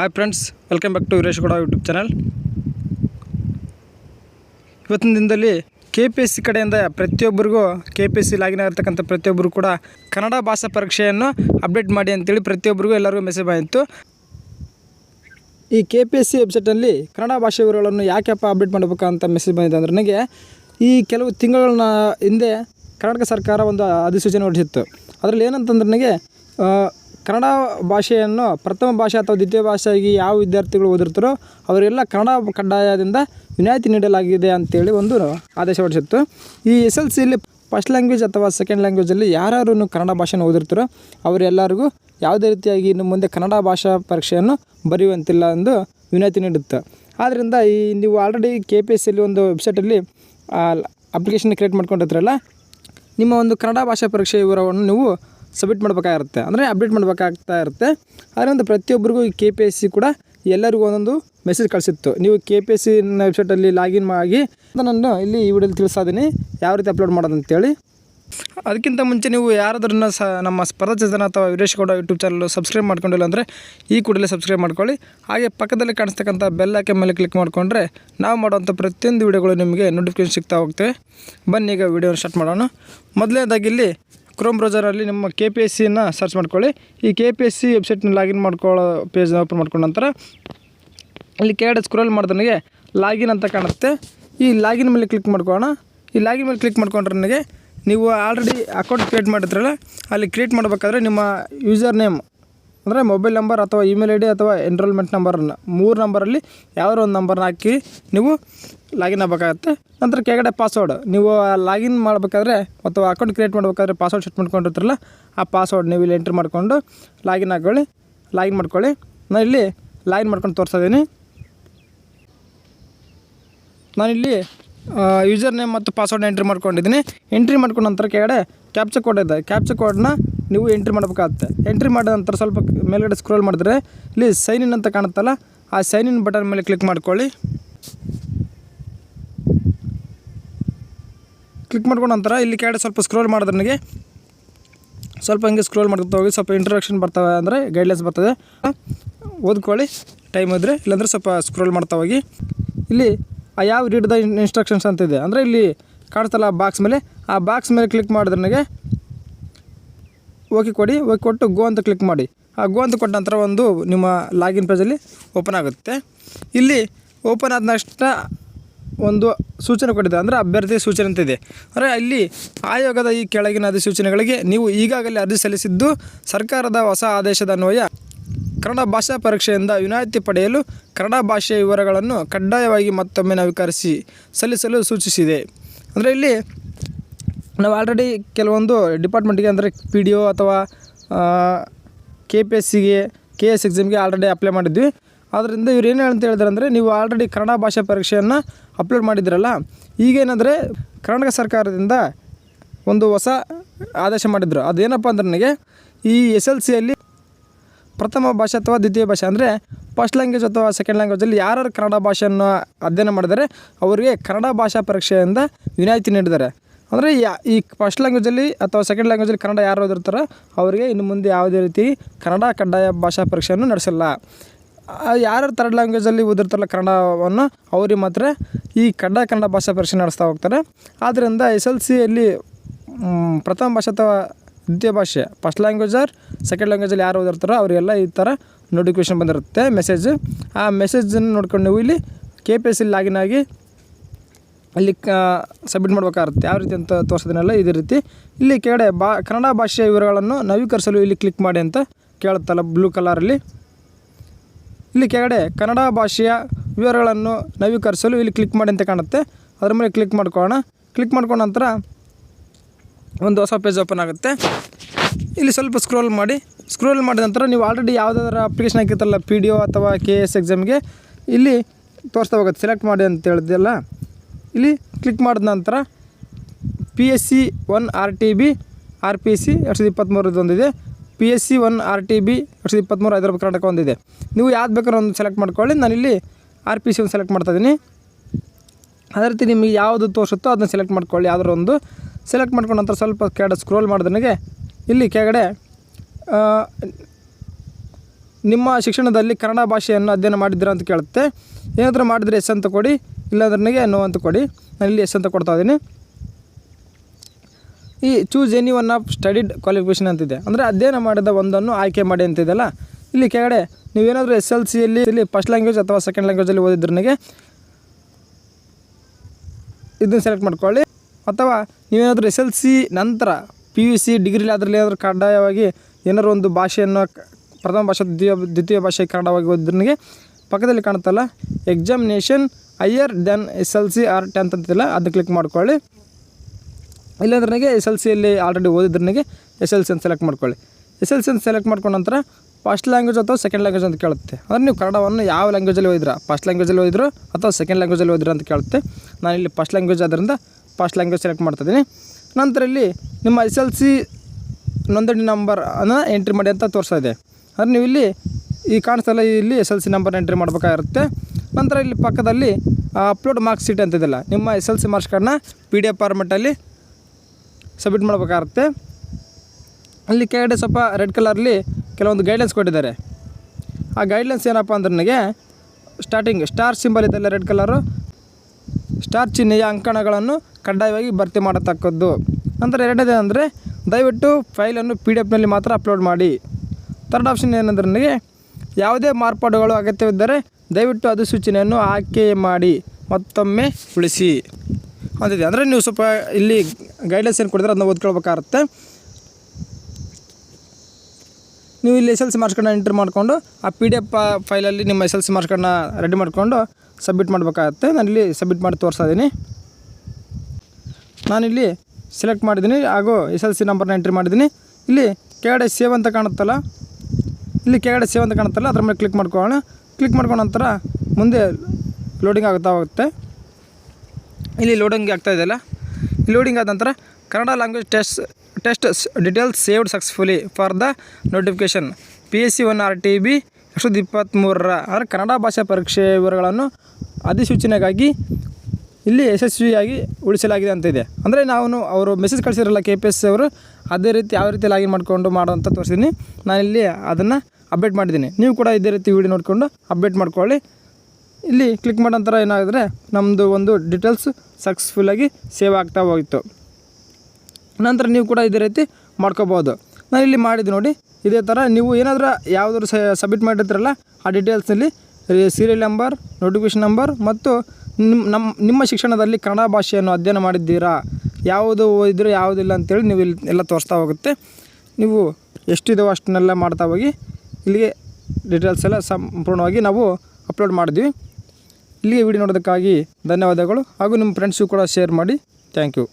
Hi friends welcome back to Veeresh Gowda YouTube channel ಇವತ್ತಿನ ದಿನದಲ್ಲಿ K P S C ಕಡೆಯಿಂದ ಪ್ರತಿಯೊಬ್ಬರಿಗೂ K P S C login ಆಗಿರ್ತಕ್ಕಂಥ ಪ್ರತಿಯೊಬ್ಬರು ಕೂಡ ಕನ್ನಡ ಭಾಷಾ ಪರೀಕ್ಷೆಯನ್ನು ಅಪ್ಡೇಟ್ ಮಾಡಿ ಅಂತೇಳಿ ಪ್ರತಿಯೊಬ್ಬರಿಗೂ ಎಲ್ಲರಿಗೂ ಮೆಸೇಜ್ ಬಂದಿತ್ತು. ಈ ಕೆ ಪಿ ಎಸ್ ಸಿ ವೆಬ್ಸೈಟಲ್ಲಿ ಕನ್ನಡ ಭಾಷೆ ವಿವರಗಳನ್ನು ಯಾಕೆಪ್ಪ ಅಪ್ಡೇಟ್ ಮಾಡಬೇಕು ಅಂತ ಮೆಸೇಜ್ ಬಂದಿದೆ ಅಂದರೆ ನನಗೆ ಈ ಕೆಲವು ತಿಂಗಳನ್ನ ಹಿಂದೆ ಕರ್ನಾಟಕ ಸರ್ಕಾರ ಒಂದು ಅಧಿಸೂಚನೆ ಹೊರಡಿಸಿತ್ತು. ಅದರಲ್ಲಿ ಏನಂತಂದ್ರೆ ನನಗೆ ಕನ್ನಡ ಭಾಷೆಯನ್ನು ಪ್ರಥಮ ಭಾಷೆ ಅಥವಾ ದ್ವಿತೀಯ ಭಾಷೆಯಾಗಿ ಯಾವ ವಿದ್ಯಾರ್ಥಿಗಳು ಓದಿರ್ತಾರೋ ಅವರೆಲ್ಲ ಕನ್ನಡ ಕಡ್ಡಾಯದಿಂದ ವಿನಾಯಿತಿ ನೀಡಲಾಗಿದೆ ಅಂತೇಳಿ ಒಂದು ಆದೇಶ ಹೊರಡಿಸಿತ್ತು. ಈ ಎಸ್ ಎಲ್ ಸಿಯಲ್ಲಿ ಫಸ್ಟ್ ಲ್ಯಾಂಗ್ವೇಜ್ ಅಥವಾ ಸೆಕೆಂಡ್ ಲ್ಯಾಂಗ್ವೇಜಲ್ಲಿ ಯಾರ್ಯಾರು ಕನ್ನಡ ಭಾಷೆನ ಓದಿರ್ತಾರೋ ಅವರೆಲ್ಲರಿಗೂ ಯಾವುದೇ ರೀತಿಯಾಗಿ ಇನ್ನು ಮುಂದೆ ಕನ್ನಡ ಭಾಷಾ ಪರೀಕ್ಷೆಯನ್ನು ಬರೆಯುವಂತಿಲ್ಲ ಎಂದು ವಿನಾಯಿತಿ ನೀಡುತ್ತೆ. ಆದ್ದರಿಂದ ಈ ನೀವು ಆಲ್ರೆಡಿ ಕೆ ಪಿ ಎಸ್ ಸಿಯಲ್ಲಿ ಒಂದು ವೆಬ್ಸೈಟಲ್ಲಿ ಅಪ್ಲಿಕೇಶನ್ ಕ್ರಿಯೇಟ್ ಮಾಡ್ಕೊಂಡಿರ್ತಾರಲ್ಲ, ನಿಮ್ಮ ಒಂದು ಕನ್ನಡ ಭಾಷಾ ಪರೀಕ್ಷೆ ವಿವರವನ್ನು ನೀವು ಸಬ್ಮಿಟ್ ಮಾಡಬೇಕಾಗಿರುತ್ತೆ. ಅಂದರೆ ಅಪ್ಡೇಟ್ ಮಾಡಬೇಕಾಗ್ತಾ ಇರುತ್ತೆ. ಅದರಿಂದ ಪ್ರತಿಯೊಬ್ಬರಿಗೂ ಈ ಕೆ ಪಿ ಎಸ್ ಸಿ ಕೂಡ ಎಲ್ಲರಿಗೂ ಒಂದೊಂದು ಮೆಸೇಜ್ ಕಳಿಸಿತ್ತು. ನೀವು ಕೆ ಪಿ ಎಸ್ ಸಿ ವೆಬ್ಸೈಟಲ್ಲಿ ಲಾಗಿನ್ ಆಗಿ ನಾನು ಇಲ್ಲಿ ಈ ವಿಡಿಯೋಲಿ ತಿಳಿಸ್ತಾ ಯಾವ ರೀತಿ ಅಪ್ಲೋಡ್ ಮಾಡೋದು ಅಂತೇಳಿ. ಅದಕ್ಕಿಂತ ಮುಂಚೆ ನೀವು ಯಾರಾದ್ರೂ ಸಹ ನಮ್ಮ ಸ್ಪರ್ಧಾಚೇತನ ಅಥವಾ Veeresh Gowda YouTube channel subscribe ಮಾಡ್ಕೊಂಡಿಲ್ಲ ಅಂದರೆ ಈ ಕೂಡಲೇ ಸಬ್ಸ್ಕ್ರೈಬ್ ಮಾಡ್ಕೊಳ್ಳಿ. ಹಾಗೆ ಪಕ್ಕದಲ್ಲಿ ಕಾಣಿಸ್ತಕ್ಕಂಥ ಬೆಲ್ ಐಕನ್ ಮೇಲೆ ಕ್ಲಿಕ್ ಮಾಡಿಕೊಂಡ್ರೆ ನಾವು ಮಾಡುವಂಥ ಪ್ರತಿಯೊಂದು ವಿಡಿಯೋಗಳು ನಿಮಗೆ ನೋಟಿಫಿಕೇಶನ್ ಸಿಗ್ತಾ ಹೋಗ್ತೇವೆ. ಬನ್ನಿ, ಈಗ ವೀಡಿಯೋನ ಸ್ಟಾರ್ಟ್ ಮಾಡೋಣ. ಮೊದಲನೇದಾಗಿ ಇಲ್ಲಿ ಕ್ರೋಮ್ ಬ್ರೌಸರಲ್ಲಿ ನಿಮ್ಮ ಕೆ ಪಿ ಎಸ್ ಸಿನ ಸರ್ಚ್ ಮಾಡ್ಕೊಳ್ಳಿ. ಈ ಕೆ ಪಿ ಎಸ್ ಸಿ ವೆಬ್ಸೈಟ್ನ ಲಾಗಿನ್ ಮಾಡ್ಕೊಳ್ಳೋ ಪೇಜ್ನ ಓಪನ್ ಮಾಡ್ಕೊಂಡ ನಂತರ ಇಲ್ಲಿ ಕೆಳಗಡೆ ಸ್ಕ್ರೋಲ್ ಮಾಡಿದ ನನಗೆ ಲಾಗಿನ್ ಅಂತ ಕಾಣುತ್ತೆ. ಈ ಲಾಗಿನ್ ಮೇಲೆ ಕ್ಲಿಕ್ ಮಾಡ್ಕೊಳ್ಳೋಣ. ಈ ಲಾಗಿನ್ ಮೇಲೆ ಕ್ಲಿಕ್ ಮಾಡ್ಕೊಂಡ್ರೆ ನನಗೆ ನೀವು ಆಲ್ರೆಡಿ ಅಕೌಂಟ್ ಕ್ರಿಯೇಟ್ ಮಾಡಿದ್ರಲ್ಲ, ಅಲ್ಲಿ ಕ್ರಿಯೇಟ್ ಮಾಡಬೇಕಾದ್ರೆ ನಿಮ್ಮ ಯೂಸರ್ ನೇಮ್ ಅಂದರೆ ಮೊಬೈಲ್ ನಂಬರ್ ಅಥವಾ ಇಮೇಲ್ ಐ ಡಿ ಅಥವಾ ಎನ್ರೋಲ್ಮೆಂಟ್ ನಂಬರನ್ನು ಮೂರು ನಂಬರಲ್ಲಿ ಯಾವ್ದಾರು ಒಂದು ನಂಬರ್ನ ಹಾಕಿ ನೀವು ಲಾಗಿನ್ ಆಗಬೇಕಾಗತ್ತೆ. ನಂತರ ಕೆಳಗಡೆ ಪಾಸ್ವರ್ಡ್ ನೀವು ಲಾಗಿನ್ ಮಾಡಬೇಕಾದ್ರೆ ಅಥವಾ ಅಕೌಂಟ್ ಕ್ರಿಯೇಟ್ ಮಾಡಬೇಕಾದ್ರೆ ಪಾಸ್ವರ್ಡ್ ಸೆಟ್ ಮಾಡ್ಕೊಂಡಿರ್ತೀರಲ್ಲ, ಆ ಪಾಸ್ವರ್ಡ್ ನೀವು ಇಲ್ಲಿ ಎಂಟ್ರಿ ಮಾಡಿಕೊಂಡು ಲಾಗಿನ್ ಹಾಕೊಳ್ಳಿ ಲಾಗಿನ್ ಮಾಡ್ಕೊಳ್ಳಿ. ನಾನು ಇಲ್ಲಿ ಲಾಗಿನ್ ಮಾಡ್ಕೊಂಡು ತೋರಿಸ್ತಾ ಇದ್ದೀನಿ. ನಾನಿಲ್ಲಿ ಯೂಸರ್ ನೇಮ್ ಮತ್ತು ಪಾಸ್ವರ್ಡ್ ಎಂಟ್ರಿ ಮಾಡ್ಕೊಂಡಿದ್ದೀನಿ. ಎಂಟ್ರಿ ಮಾಡ್ಕೊಂಡ ನಂತರ ಕೆಳಗಡೆ ಕ್ಯಾಪ್ಚ ಕೋಡ್ ಇದೆ. ಕ್ಯಾಪ್ಚ ಕೋಡ್ನ ನೀವು ಎಂಟ್ರಿ ಮಾಡಬೇಕಾಗುತ್ತೆ. ಎಂಟ್ರಿ ಮಾಡಿದ ನಂತರ ಸ್ವಲ್ಪ ಮೇಲ್ಗಡೆ ಸ್ಕ್ರೋಲ್ ಮಾಡಿದ್ರೆ ಇಲ್ಲಿ ಸೈನ್ ಇನ್ ಅಂತ ಕಾಣುತ್ತಲ್ಲ, ಆ ಸೈನ್ ಇನ್ ಬಟನ್ ಮೇಲೆ ಕ್ಲಿಕ್ ಮಾಡ್ಕೊಳ್ಳಿ. ಕ್ಲಿಕ್ ಮಾಡ್ಕೊಂಡ ನಂತರ ಇಲ್ಲಿ ಕೆಳಗಡೆ ಸ್ವಲ್ಪ ಸ್ಕ್ರೋಲ್ ಮಾಡಿದ್ರೆ ನನಗೆ ಸ್ವಲ್ಪ ಹಿಂಗೆ ಸ್ಕ್ರೋಲ್ ಮಾಡ್ಕೊತಾ ಹೋಗಿ ಸ್ವಲ್ಪ ಇಂಟ್ರೊಡಕ್ಷನ್ ಬರ್ತವೆ ಅಂದರೆ ಗೈಡ್ಲೈನ್ಸ್ ಬರ್ತದೆ. ಓದ್ಕೊಳ್ಳಿ. ಟೈಮ್ ಇದ್ದರೆ ಇಲ್ಲಾಂದರೆ ಸ್ವಲ್ಪ ಸ್ಕ್ರೋಲ್ ಮಾಡ್ತಾ ಹೋಗಿ. ಇಲ್ಲಿ ಯಾವ ರೀಡ್ ದ ಇನ್ಸ್ಟ್ರಕ್ಷನ್ಸ್ ಅಂತ ಇದೆ ಅಂದರೆ ಇಲ್ಲಿ ಕಾಣಿಸ್ತಲ್ಲ ಆ ಬಾಕ್ಸ್ ಮೇಲೆ. ಆ ಬಾಕ್ಸ್ ಮೇಲೆ ಕ್ಲಿಕ್ ಮಾಡಿದ್ರೆ ನನಗೆ ಓಕೆ ಕೊಡಿ ಓಕೆ ಕೊಟ್ಟು ಗೋ ಅಂತ ಕ್ಲಿಕ್ ಮಾಡಿ. ಆ ಗೋ ಅಂತ ಕೊಟ್ಟ ನಂತರ ಒಂದು ನಿಮ್ಮ ಲಾಗಿನ್ ಪೇಜಲ್ಲಿ ಓಪನ್ ಆಗುತ್ತೆ. ಇಲ್ಲಿ ಓಪನ್ ಆದ ನಷ್ಟ ಒಂದು ಸೂಚನೆ ಕೊಟ್ಟಿದೆ. ಅಂದರೆ ಅಭ್ಯರ್ಥಿ ಸೂಚನೆ ಅಂತ ಇದೆ. ಅಂದರೆ ಇಲ್ಲಿ ಆಯೋಗದ ಈ ಕೆಳಗಿನ ಅಧಿಸೂಚನೆಗಳಿಗೆ ನೀವು ಈಗಾಗಲೇ ಅರ್ಜಿ ಸಲ್ಲಿಸಿದ್ದು ಸರ್ಕಾರದ ಹೊಸ ಆದೇಶದ ಅನ್ವಯ ಕನ್ನಡ ಭಾಷಾ ಪರೀಕ್ಷೆಯಿಂದ ವಿನಾಯಿತಿ ಪಡೆಯಲು ಕನ್ನಡ ಭಾಷೆಯ ವಿವರಗಳನ್ನು ಕಡ್ಡಾಯವಾಗಿ ಮತ್ತೊಮ್ಮೆ ನವೀಕರಿಸಿ ಸಲ್ಲಿಸಲು ಸೂಚಿಸಿದೆ. ಅಂದರೆ ಇಲ್ಲಿ ನಾವು ಆಲ್ರೆಡಿ ಕೆಲವೊಂದು ಡಿಪಾರ್ಟ್ಮೆಂಟ್ಗೆ ಅಂದರೆ ಪಿ ಡಿ ಒ ಅಥವಾ ಕೆ ಪಿ ಎಸ್ ಸಿಗೆ ಕೆ ಎಸ್ ಎಕ್ಸಾಮ್ಗೆ ಆಲ್ರೆಡಿ ಅಪ್ಲೈ ಮಾಡಿದ್ವಿ. ಆದ್ದರಿಂದ ಇವ್ರು ಏನು ಅಂತ ಹೇಳಿದ್ರೆ ಅಂದರೆ ನೀವು ಆಲ್ರೆಡಿ ಕನ್ನಡ ಭಾಷಾ ಪರೀಕ್ಷೆಯನ್ನು ಅಪ್ಲೋಡ್ ಮಾಡಿದ್ರಲ್ಲ ಈಗೇನಂದರೆ ಕರ್ನಾಟಕ ಸರ್ಕಾರದಿಂದ ಒಂದು ಹೊಸ ಆದೇಶ ಮಾಡಿದರು. ಅದೇನಪ್ಪ ಅಂದ್ರೆ ನನಗೆ ಈ ಎಸ್ ಎಲ್ ಸಿಯಲ್ಲಿ ಪ್ರಥಮ ಭಾಷೆ ಅಥವಾ ದ್ವಿತೀಯ ಭಾಷೆ ಅಂದರೆ ಫಸ್ಟ್ ಲ್ಯಾಂಗ್ವೇಜ್ ಅಥವಾ ಸೆಕೆಂಡ್ ಲ್ಯಾಂಗ್ವೇಜಲ್ಲಿ ಯಾರ್ಯಾರು ಕನ್ನಡ ಭಾಷೆಯನ್ನು ಅಧ್ಯಯನ ಮಾಡಿದರೆ, ಅವರಿಗೆ ಕನ್ನಡ ಭಾಷಾ ಪರೀಕ್ಷೆಯಿಂದ ವಿನಾಯಿತಿ ನೀಡಿದ್ದಾರೆ. ಅಂದರೆ ಯಾ, ಈ ಫಸ್ಟ್ ಲ್ಯಾಂಗ್ವೇಜಲ್ಲಿ ಅಥವಾ ಸೆಕೆಂಡ್ ಲ್ಯಾಂಗ್ವೇಜಲ್ಲಿ ಕನ್ನಡ ಯಾರು ಓದಿರ್ತಾರೋ, ಅವರಿಗೆ ಇನ್ನು ಮುಂದೆ ಯಾವುದೇ ರೀತಿ ಕನ್ನಡ ಕಡ್ಡಾಯ ಭಾಷಾ ಪರೀಕ್ಷೆಯನ್ನು ನಡೆಸಲ್ಲ. ಯಾರು ಥರ್ಡ್ ಲ್ಯಾಂಗ್ವೇಜಲ್ಲಿ ಓದಿರ್ತಾರಲ್ಲ ಕನ್ನಡವನ್ನು ಅವ್ರಿಗೆ ಮಾತ್ರ ಈ ಕಡ್ಡಾಯ ಕನ್ನಡ ಭಾಷಾ ಪರೀಕ್ಷೆ ನಡೆಸ್ತಾ ಹೋಗ್ತಾರೆ. ಆದ್ದರಿಂದ ಎಸ್ ಎಲ್ ಸಿಯಲ್ಲಿ ಪ್ರಥಮ ಭಾಷೆ ಅಥವಾ ದ್ವಿತೀಯ ಭಾಷೆ ಫಸ್ಟ್ ಲ್ಯಾಂಗ್ವೇಜ್ ಆರ್ ಸೆಕೆಂಡ್ ಲ್ಯಾಂಗ್ವೇಜಲ್ಲಿ ಯಾರು ಓದಿರ್ತಾರೋ ಅವರಿಗೆಲ್ಲ ಈ ಥರ ನೋಟಿಫಿಕೇಶನ್ ಬಂದಿರುತ್ತೆ ಮೆಸೇಜ್ ಆ ಮೆಸೇಜನ್ನು ನೋಡ್ಕೊಂಡು ನೀವು ಇಲ್ಲಿ K P S C login ಆಗಿ ಅಲ್ಲಿ ಸಬ್ಮಿಟ್ ಮಾಡಬೇಕಾಗುತ್ತೆ. ಯಾವ ರೀತಿ ಅಂತ ತೋರಿಸೋದನ್ನೆಲ್ಲ ಇದೇ ರೀತಿ. ಇಲ್ಲಿ ಕೆಳಗಡೆ ಬಾ, ಕನ್ನಡ ಭಾಷೆಯ ವಿವರಗಳನ್ನು ನವೀಕರಿಸಲು ಇಲ್ಲಿ ಕ್ಲಿಕ್ ಮಾಡಿ ಅಂತ ಕೇಳುತ್ತಲ್ಲ ಬ್ಲೂ ಕಲರಲ್ಲಿ ಇಲ್ಲಿ ಕೆಳಗಡೆ ಕನ್ನಡ ಭಾಷೆಯ ವಿವರಗಳನ್ನು ನವೀಕರಿಸಲು ಇಲ್ಲಿ ಕ್ಲಿಕ್ ಮಾಡಿ ಅಂತ ಕಾಣುತ್ತೆ. ಅದ್ರ ಮೇಲೆ ಕ್ಲಿಕ್ ಮಾಡ್ಕೊಳ್ಳೋಣ. ಕ್ಲಿಕ್ ಮಾಡ್ಕೊಂಡ ನಂತರ ಒಂದು ಹೊಸ ಪೇಜ್ ಓಪನ್ ಆಗುತ್ತೆ. ಇಲ್ಲಿ ಸ್ವಲ್ಪ ಸ್ಕ್ರೋಲ್ ಮಾಡಿ. ಸ್ಕ್ರೋಲ್ ಮಾಡಿದ ನಂತರ ನೀವು ಆಲ್ರೆಡಿ ಯಾವುದಾದ್ರೂ ಅಪ್ಲಿಕೇಶನ್ ಹಾಕಿರ್ತಾರಲ್ಲ ಪಿ ಡಿ ಒ ಅಥವಾ ಕೆ ಎಸ್ ಎಕ್ಸಾಮ್ಗೆ ಇಲ್ಲಿ ತೋರಿಸ್ತಾ ಹೋಗುತ್ತೆ ಸೆಲೆಕ್ಟ್ ಮಾಡಿ ಅಂತ ಹೇಳಿದೆಲ್ಲ ಇಲ್ಲಿ ಕ್ಲಿಕ್ ಮಾಡಿದ ನಂತರ P S C one R T B R P C ಎರಡು ಸಾವಿರದ ಇಪ್ಪತ್ತ್ಮೂರದ್ದು ಒಂದಿದೆ. P S C one R T B ಎರಡು ಸಾವಿರದ ಇಪ್ಪತ್ತ್ಮೂರು ಹೈದರಾಬಾದ್ ಕರ್ನಾಟಕ ಒಂದಿದೆ. ನೀವು ಯಾವ್ದು ಬೇಕಾದ್ರೂ ಒಂದು ಸೆಲೆಕ್ಟ್ ಮಾಡ್ಕೊಳ್ಳಿ. ನಾನಿಲ್ಲಿ ಆರ್ ಪಿ ಸಿ ಒಂದು ಸೆಲೆಕ್ಟ್ ಮಾಡ್ತಾಯಿದ್ದೀನಿ ಅದೇ ರೀತಿ ನಿಮಗೆ ಯಾವುದು ತೋರಿಸುತ್ತೋ ಅದನ್ನ ಸೆಲೆಕ್ಟ್ ಮಾಡ್ಕೊಳ್ಳಿ. ಯಾವ್ದಾರು ಒಂದು. ಸೆಲೆಕ್ಟ್ ಮಾಡ್ಕೊಂಡು ನಂತರ ಸ್ವಲ್ಪ ಕೆಡ ಸ್ಕ್ರೋಲ್ ಮಾಡಿದ ನನಗೆ ಇಲ್ಲಿ ಕೆಳಗಡೆ ನಿಮ್ಮ ಶಿಕ್ಷಣದಲ್ಲಿ ಕನ್ನಡ ಭಾಷೆಯನ್ನು ಅಧ್ಯಯನ ಮಾಡಿದ್ದೀರಾ ಅಂತ ಕೇಳುತ್ತೆ. ಏನಾದರೂ ಮಾಡಿದರೆ ಎಸ್ ಅಂತ ಕೊಡಿ ಇಲ್ಲಾಂದ್ರೆ ನನಗೆ ನೋ ಅಂತ ಕೊಡಿ. ನಾನು ಇಲ್ಲಿ ಎಸ್ ಅಂತ ಕೊಡ್ತಾ ಇದ್ದೀನಿ. ಈ choose any one of studied qualification ಅಂತಿದೆ. ಅಂದರೆ ಅಧ್ಯಯನ ಮಾಡಿದ ಒಂದನ್ನು ಆಯ್ಕೆ ಮಾಡಿ ಅಂತಿದೆಯಲ್ಲ? ಇಲ್ಲಿ ಕೆಳಗಡೆ, ನೀವೇನಾದರೂ ಎಸ್ ಎಲ್ ಸಿಯಲ್ಲಿ ಇಲ್ಲಿ ಫಸ್ಟ್ ಲ್ಯಾಂಗ್ವೇಜ್ ಅಥವಾ ಸೆಕೆಂಡ್ ಲ್ಯಾಂಗ್ವೇಜಲ್ಲಿ ಓದಿದ್ರೆ ನನಗೆ ಇದನ್ನು ಸೆಲೆಕ್ಟ್ ಮಾಡ್ಕೊಳ್ಳಿ. ಅಥವಾ ನೀವೇನಾದರೂ ಎಸ್ ಎಲ್ ಸಿ ನಂತರ ಪಿ ಯು ಸಿ ಡಿಗ್ರಿಲಿ ಅದರಲ್ಲಿ ಏನಾದರೂ ಕಡ್ಡಾಯವಾಗಿ ಏನಾದ್ರು ಒಂದು ಭಾಷೆಯನ್ನು ಪ್ರಥಮ ಭಾಷೆ, ದ್ವಿತೀಯ ದ್ವಿತೀಯ ಭಾಷೆ ಕನ್ನಡವಾಗಿ ಓದಿದ್ರಿಗೆ ಪಕ್ಕದಲ್ಲಿ ಕಾಣುತ್ತಲ್ಲ examination higher than S L C or tenth ಅಂತಿಲ್ಲ ಅದು ಕ್ಲಿಕ್ ಮಾಡ್ಕೊಳ್ಳಿ. ಇಲ್ಲಾಂದ್ರೆ ನನಗೆ ಎಸ್ ಎಲ್ ಸಿಯಲ್ಲಿ ಆಲ್ರೆಡಿ ಓದಿದ್ರಿಗೆ ಎಸ್ ಎಲ್ ಸಿ ಅಂತ ಸೆಲೆಕ್ಟ್ ಮಾಡ್ಕೊಳ್ಳಿ. ಎಸ್ ಎಲ್ ಸಿ ಅಂತ ಸೆಲೆಕ್ಟ್ ಮಾಡ್ಕೊಂಡ ನಂತರ ಫಸ್ಟ್ ಲ್ಯಾಂಗ್ವೇಜ್ ಅಥವಾ ಸೆಕೆಂಡ್ ಲ್ಯಾಂಗ್ವೇಜ್ ಅಂತ ಕೇಳುತ್ತೆ. ಅಂದರೆ ನೀವು ಕನ್ನಡವನ್ನು ಯಾವ ಲ್ಯಾಂಗ್ವೇಜಲ್ಲಿ ಓದಿದ್ರಾ? ಫಸ್ಟ್ ಲ್ಯಾಂಗ್ವೇಜಲ್ಲಿ ಓದಿದ್ರು ಅಥವಾ ಸೆಕೆಂಡ್ ಲ್ಯಾಂಗ್ವೇಜಲ್ಲಿ ಓದಿದ್ರು ಅಂತ ಕೇಳುತ್ತೆ. ನಾನು ಇಲ್ಲಿ ಫಸ್ಟ್ ಲ್ಯಾಂಗ್ವೇಜ್ ಆದ್ದರಿಂದ ಫಸ್ಟ್ ಲ್ಯಾಂಗ್ವೇಜ್ ಸೆಲೆಕ್ಟ್ ಮಾಡ್ತಿದ್ದೀನಿ ನಂತರ ಇಲ್ಲಿ ನಿಮ್ಮ ಎಸ್ ಎಲ್ ಸಿ ನೋಂದಣಿ ನಂಬರ್ ಅನ್ನು ಎಂಟ್ರಿ ಮಾಡಿ ಅಂತ ತೋರಿಸ್ತಾ ಇದೆ. ಅಂದರೆ ನೀವು ಇಲ್ಲಿ ಈ ಕಾಣಿಸ್ತಲ್ಲ ಇಲ್ಲಿ S L C number entry ಮಾಡಬೇಕಾಗಿರುತ್ತೆ. ನಂತರ ಇಲ್ಲಿ ಪಕ್ಕದಲ್ಲಿ ಅಪ್ಲೋಡ್ ಮಾರ್ಕ್ಸ್ ಶೀಟ್ ಅಂತಿದೆಯಲ್ಲ ನಿಮ್ಮ ಎಸ್ ಎಲ್ ಸಿ ಮಾರ್ಕ್ಸ್ ಕಾರ್ಡನ್ನ ಪಿ ಡಿ ಎಫ್ ಫಾರ್ಮೆಟಲ್ಲಿ ಸಬ್ಮಿಟ್ ಮಾಡಬೇಕಾಗುತ್ತೆ ಅಲ್ಲಿ ಕೆಳಗಡೆ ಸ್ವಲ್ಪ ರೆಡ್ ಕಲರಲ್ಲಿ ಕೆಲವೊಂದು ಗೈಡ್ಲೈನ್ಸ್ ಕೊಟ್ಟಿದ್ದಾರೆ. ಆ ಗೈಡ್ಲೈನ್ಸ್ ಏನಪ್ಪ ಅಂದ್ರೆ ನನಗೆ ಸ್ಟಾರ್ಟಿಂಗ್ ಸ್ಟಾರ್ ಸಿಂಬಲ್ ಇದೆಲ್ಲ ರೆಡ್ ಕಲರು ಸ್ಟಾರ್ ಚಿಹ್ನೆಯ ಅಂಕಣಗಳನ್ನು ಕಡ್ಡಾಯವಾಗಿ ಭರ್ತಿ ಮಾಡತಕ್ಕದ್ದು. ನಂತರ ಎರಡನೇದು ಅಂದರೆ ದಯವಿಟ್ಟು ಫೈಲನ್ನು ಪಿ ಡಿ ಎಫ್ನಲ್ಲಿ ಮಾತ್ರ ಅಪ್ಲೋಡ್ ಮಾಡಿ. ಥರ್ಡ್ ಆಪ್ಷನ್ ಏನಂದ್ರೆ ನನಗೆ ಯಾವುದೇ ಮಾರ್ಪಾಡುಗಳು ಅಗತ್ಯವಿದ್ದರೆ ದಯವಿಟ್ಟು ಅದು ಸೂಚನೆಯನ್ನು ಆಯ್ಕೆ ಮಾಡಿ, ಮತ್ತೊಮ್ಮೆ ಉಳಿಸಿ. ಅಂತಿದೆ. ಅಂದರೆ ನೀವು ಸ್ವಲ್ಪ ಇಲ್ಲಿ ಗೈಡ್ಲೈನ್ಸ್ ಏನು ಕೊಡಿದ್ರೆ ಅದನ್ನ ಓದ್ಕೊಳ್ಬೇಕಾಗತ್ತೆ. ನೀವು ಇಲ್ಲಿ ಎಸ್ ಎಲ್ ಸಿ ಮಾರ್ಕ್ಸ್ ಕಾರ್ಡ್ನ ಎಂಟ್ರ್ ಮಾಡಿಕೊಂಡು, ಆ ಪಿ ಡಿ ಎಫ್ ಫೈಲಲ್ಲಿ ನಿಮ್ಮ ಎಸ್ ಎಲ್ ಸಿ ಮಾರ್ಕ್ಸ್ಗಳನ್ನ ರೆಡಿ ಮಾಡಿಕೊಂಡು ಸಬ್ಮಿಟ್ ಮಾಡಬೇಕಾಗತ್ತೆ. ನಾನಿಲ್ಲಿ ಸಬ್ಮಿಟ್ ಮಾಡಿ ತೋರಿಸ್ತಾ ಇದ್ದೀನಿ. ನಾನಿಲ್ಲಿ ಸೆಲೆಕ್ಟ್ ಮಾಡಿದ್ದೀನಿ. ಹಾಗೂ ಎಸ್ ಎಲ್ ಸಿ ನಂಬರ್ನ ಎಂಟ್ರಿ ಮಾಡಿದ್ದೀನಿ. ಇಲ್ಲಿ ಕೆಳಗಡೆ ಸೇವ್ ಅಂತ ಕಾಣುತ್ತಲ್ಲ? ಇಲ್ಲಿ ಕೆಳಗಡೆ ಸೇವ್ ಅಂತ ಕಾಣುತ್ತಲ್ಲ? ಅದ್ರ ಮೇಲೆ ಕ್ಲಿಕ್ ಮಾಡ್ಕೊಳ್ಳೋಣ. ಕ್ಲಿಕ್ ಮಾಡ್ಕೊಂಡ ನಂತರ ಮುಂದೆ ಲೋಡಿಂಗ್ ಆಗುತ್ತಾ ಹೋಗುತ್ತೆ. ಇಲ್ಲಿ ಲೋಡಿಂಗ್ ಆಗ್ತಾ ಇದೆಯಲ್ಲ ಲೋಡಿಂಗ್ ಆದ ನಂತರ Kannada language test test details saved successfully for the notification. P S C one R T B ಎರಡು ಸಾವಿರದ ಇಪ್ಪತ್ತ್ಮೂರರ ಅಂದರೆ ಕನ್ನಡ ಭಾಷಾ ಪರೀಕ್ಷೆ ವಿವರಗಳನ್ನು ಅಧಿಸೂಚನೆಗಾಗಿ ಇಲ್ಲಿ ಯಶಸ್ವಿಯಾಗಿ ಉಳಿಸಲಾಗಿದೆ ಅಂತ ಇದೆ ಅಂದರೆ ನಾವು ಅವರು ಮೆಸೇಜ್ ಕಳಿಸಿರಲ್ಲ ಕೆ ಪಿ ಎಸ್ ಅವರು, ಅದೇ ರೀತಿ ಯಾವ ರೀತಿ ಲಾಗಿನ್ ಮಾಡಿಕೊಂಡು ಮಾಡೋ ಅಂತ ತೋರಿಸಿದ್ದೀನಿ ನಾನಿಲ್ಲಿ ಅದನ್ನು ಅಪ್ಡೇಟ್ ಮಾಡಿದ್ದೀನಿ ನೀವು ಕೂಡ ಇದೇ ರೀತಿ ವೀಡಿಯೋ ನೋಡಿಕೊಂಡು ಅಪ್ಡೇಟ್ ಮಾಡ್ಕೊಳ್ಳಿ. ಇಲ್ಲಿ ಕ್ಲಿಕ್ ಮಾಡೋ ನಂತರ ಏನಾದರೆ ನಮ್ಮದು ಒಂದು ಡೀಟೇಲ್ಸ್ ಸಕ್ಸಸ್ಫುಲ್ಲಾಗಿ ಸೇವ್ ಆಗ್ತಾ ಹೋಗಿತ್ತು ನಂತರ ನೀವು ಕೂಡ ಇದೇ ರೀತಿ ಮಾಡ್ಕೋಬೋದು. ನಾನು ಇಲ್ಲಿ ಮಾಡಿದ್ದು ನೋಡಿ. ಇದೇ ಥರ ನೀವು ಏನಾದರೂ ಯಾವುದಾದ್ರು ಸಬ್ಮಿಟ್ ಮಾಡಿರ್ತೀರಲ್ಲ, ಆ ಡೀಟೇಲ್ಸ್ನಲ್ಲಿ ಸೀರಿಯಲ್ ನಂಬರ್ ನೋಟಿಫಿಕೇಷನ್ ನಂಬರ್ ಮತ್ತು ನಿಮ್ಮ ನಮ್ಮ ನಿಮ್ಮ ಶಿಕ್ಷಣದಲ್ಲಿ ಕನ್ನಡ ಭಾಷೆಯನ್ನು ಅಧ್ಯಯನ ಮಾಡಿದ್ದೀರಾ, ಯಾವುದು ಓದಿದ್ರೆ ಯಾವುದಿಲ್ಲ ಅಂತೇಳಿ ನೀವು ಇಲ್ಲಿ ಎಲ್ಲ ತೋರಿಸ್ತಾ ಹೋಗುತ್ತೆ. ನೀವು ಎಷ್ಟಿದಾವೋ ಅಷ್ಟನ್ನೆಲ್ಲ ಮಾಡ್ತಾ ಹೋಗಿ, ಇಲ್ಲಿಗೆ ಡೀಟೇಲ್ಸ್ ಎಲ್ಲ ಸಂಪೂರ್ಣವಾಗಿ ನಾವು ಅಪ್ಲೋಡ್ ಮಾಡಿದ್ವಿ ಇಲ್ಲಿಗೆ ವಿಡಿಯೋ ನೋಡೋದಕ್ಕಾಗಿ ಧನ್ಯವಾದಗಳು. ಹಾಗೂ ನಿಮ್ಮ ಫ್ರೆಂಡ್ಸು ಕೂಡ ಶೇರ್ ಮಾಡಿ. Thank you